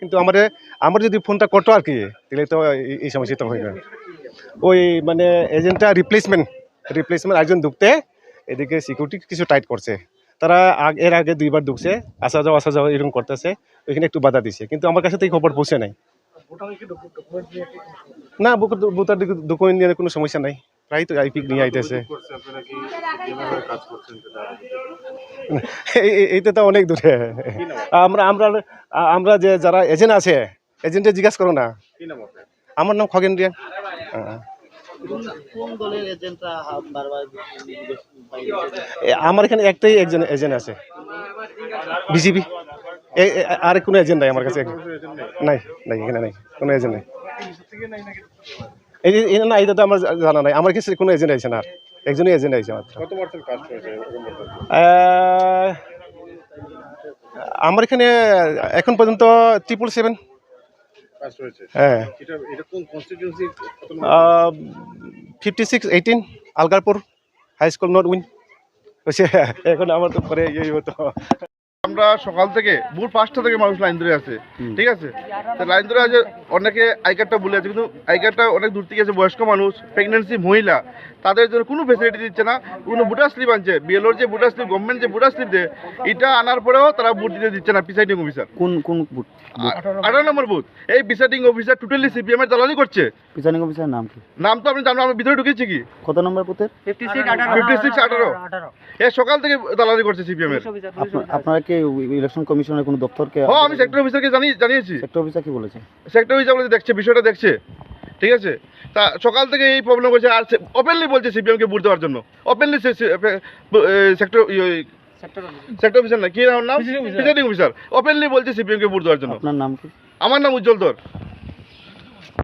কিন্তু আমার আমার যদি ফোনটা করতো আর কি, তাহলে তো এই- সমস্যাটা হয়ে গেল ওই মানে এজেন্টটা রিপ্লেসমেন্ট রিপ্লেসমেন্ট একজন ঢুকতে, এদিকে সিকিউরিটি কিছু টাইট করছে। তারা এর আগে দুইবার ঢুকছে, আসা যাওয়া আসা যাওয়া এরকম করতেছে, ওইখানে একটু বাধা দিছে। কিন্তু আমার কাছে তো এই খবর পৌঁছে নাই। না বুতার ডকুমেন্ট নিয়ে কোনো সমস্যা নাই। প্রায় তো আইপিক নিয়ে আইতেছে। এই- এই- এইটা তো অনেক দূরে। আমরা আমরা আমরা যে যারা এজেন্ট আছে এজেন্টে জিজ্ঞাসা করো না। আমার নাম খগেন রিয়াং। কোন দলের এজেন্টরা বারবার এ, আমার এখানে একটাই একজন এজেন্ট আছে। বিজেপি আর কোনো এজেন্ট নাই আমার কাছে। নাই? নাই এখানে নাই। কোনো এজেন্ট নাই। এই না এটা তো আমার জানা নাই। আমার কাছে কোনো এজেন্ট আছে না একজনই এজেন্ট আছে মাত্র। আমার এখানে এখন পর্যন্ত ট্রিপল সেভেন হ্যাঁ। Fifty six eighteen Algarpur high school not win এখন আমার তো পরে ইয়ে হতো আমরা সকাল থেকে ভোর পাঁচটা থেকে মানুষ লাইন ধরে আছে ঠিক আছে? তো লাইন ধরে আছে অনেকে আই কার্ডটা ভুলে আছে কিন্তু আই কার্ডটা অনেক দূর থেকে আছে বয়স্ক মানুষ প্রেগনেন্সি মহিলা তাদের জন্য কোনো ফেসিলিটি দিচ্ছে না কোনো ভোটার স্লিপ আনছে বিএলওর যে ভোটার স্লিপ গভর্নমেন্ট যে ভোটার স্লিপ দেয় এটা আনার পরেও তারা বুট দিতে দিচ্ছে না প্রিসাইডিং অফিসার কোন কোন বুথ আঠারো নম্বর বুথ এই প্রিসাইডিং অফিসার টোটালি সিপিএম এর দালালি করছে। প্রিসাইডিং অফিসার নাম কি? নাম তো আপনি জানো আমি ভিতরে ঢুকেছি কি? কত নম্বর বুথের ফিফটি সিক্স আঠারো। এ সকাল থেকে দালালি করছে সিপিএম এর। আপনারা কি ইলেকশন কমিশনের কোনো দপ্তরকে হ্যাঁ আমি সেক্টর অফিসারকে জানিয়ে জানিয়েছি। সেক্টর অফিসার কি বলেছে? সেক্টর হিসাবে দেখছে বিষয়টা দেখছে। ঠিক আছে? তা সকাল থেকে এই প্রবলেম হয়েছে আর ওপেনলি বলছে সিপিএমকে ভোট দেওয়ার জন্য। ওপেনলি সেক্টর সেক্টর অফিসার না কি নাম? নাম অফিসার ওপেনলি বলছে সিপিএমকে ভোট দেওয়ার জন্য। আপনার নাম কি? আমার নাম উজ্জ্বল ধর।